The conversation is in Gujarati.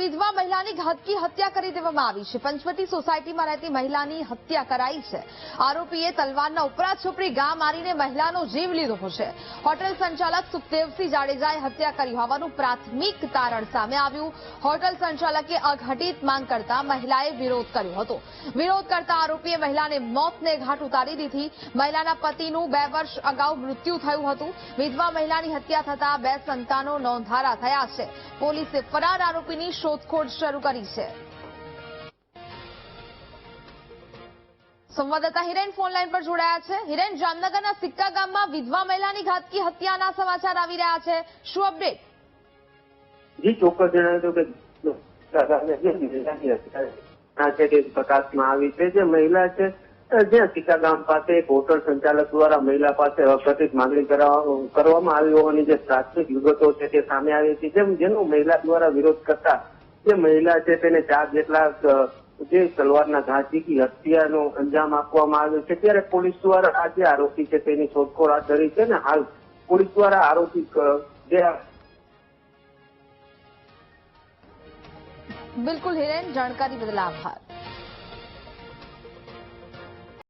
વિધવા મહિલાની ઘાતકી હત્યા કરી દેવામાં આવી છે. પંચવટી સોસાયટીમાં રહેતી મહિલાની હત્યા કરાઈ છે. આરોપીએ તલવારના ઉપરા ગા મારીને મહિલાનો જીવ લીધો છે. હોટેલ સંચાલક સુખદેવસિંહ જાડેજાએ હત્યા કરી હોવાનું પ્રાથમિક તારણ સામે આવ્યું. હોટેલ સંચાલકે અઘટિત માંગ કરતા મહિલાએ વિરોધ કર્યો હતો. વિરોધ કરતા આરોપીએ મહિલાને મોતને ઘાટ ઉતારી દીધી. મહિલાના પતિનું બે વર્ષ અગાઉ મૃત્યુ થયું હતું. વિધવા મહિલાની હત્યા થતા બે સંતાનો નોંધારા થયા છે. પોલીસે ફરાર આરોપીની શોધખોળ શરૂ કરી છે. સંવાદદાતા હિરેન ફોનલાઈન પર જોડાયા છે. હિરેન, જામનગરના સિક્કા ગામમાં વિધવા મહિલાની ઘાતકી હત્યાના સમાચાર આવી રહ્યા છે. શું અપડેટ જી, ચોક્કસ પ્રકાશમાં આવી છે જે મહિલા છે જ્યાં સિક્કા ગામ પાસે એક હોટલ સંચાલક દ્વારા મહિલા પાસે અકથિત માંગણી કરવા- કરવામાં આવી હોવાની જે પ્રાથમિક વિગતો છે તે સામે આવી હતી, જેમ જેનો મહિલા દ્વારા વિરોધ કરતા જે મહિલા છે તેને ચાર જેટલા જે તલવારના ઘા હત્યાનો અંજામ આપવામાં આવ્યો છે. ત્યારે પોલીસ દ્વારા આ જે આરોપી છે તેની શોધખોળ હાથ ધરી છે ને હાલ પોલીસ દ્વારા આરોપી જે બિલકુલ હિરેન, જાણકારી બદલ આભાર.